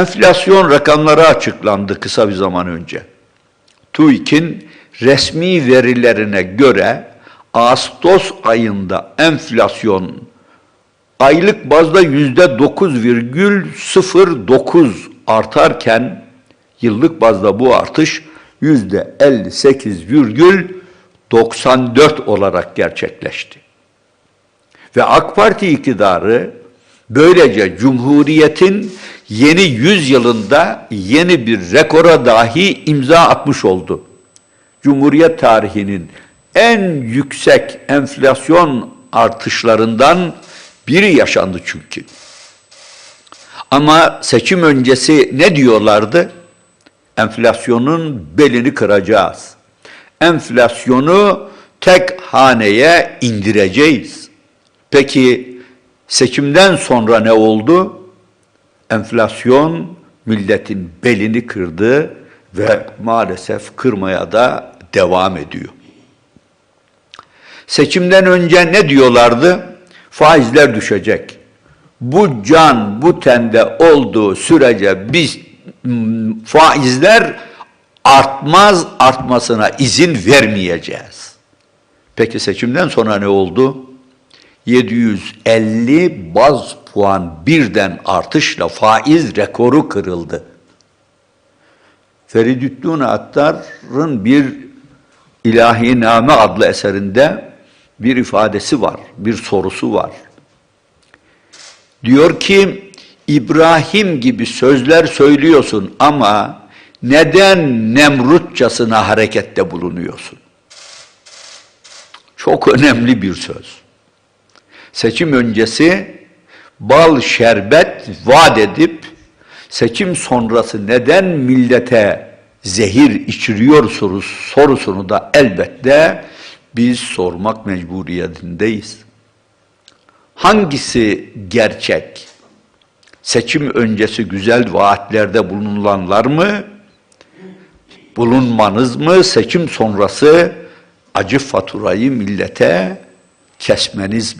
Enflasyon rakamları açıklandı kısa bir zaman önce. TÜİK'in resmi verilerine göre Ağustos ayında enflasyon aylık bazda yüzde 9,09 artarken yıllık bazda bu artış yüzde 58,94 olarak gerçekleşti. Ve AK Parti iktidarı böylece Cumhuriyet'in yeni yüzyılında yeni bir rekora dahi imza atmış oldu. Cumhuriyet tarihinin en yüksek enflasyon artışlarından biri yaşandı çünkü. Ama seçim öncesi ne diyorlardı? Enflasyonun belini kıracağız. Enflasyonu tek haneye indireceğiz. Peki seçimden sonra ne oldu? Enflasyon milletin belini kırdı ve maalesef kırmaya da devam ediyor. Seçimden önce ne diyorlardı? Faizler düşecek. Bu can bu tende olduğu sürece biz faizler artmaz artmasına izin vermeyeceğiz. Peki seçimden sonra ne oldu? 750 baz puan birden artışla faiz rekoru kırıldı. Feridüddin Attar'ın bir İlahi Name adlı eserinde bir ifadesi var, bir sorusu var. Diyor ki, İbrahim gibi sözler söylüyorsun ama neden Nemrutçasına harekette bulunuyorsun? Çok önemli bir söz. Seçim öncesi bal şerbet vaat edip seçim sonrası neden millete zehir içiriyorsunuz sorusunu da elbette biz sormak mecburiyetindeyiz. Hangisi gerçek? Seçim öncesi güzel vaatlerde bulunulanlar mı? Bulunmanız mı? Seçim sonrası acı faturayı millete kesmeniz mi?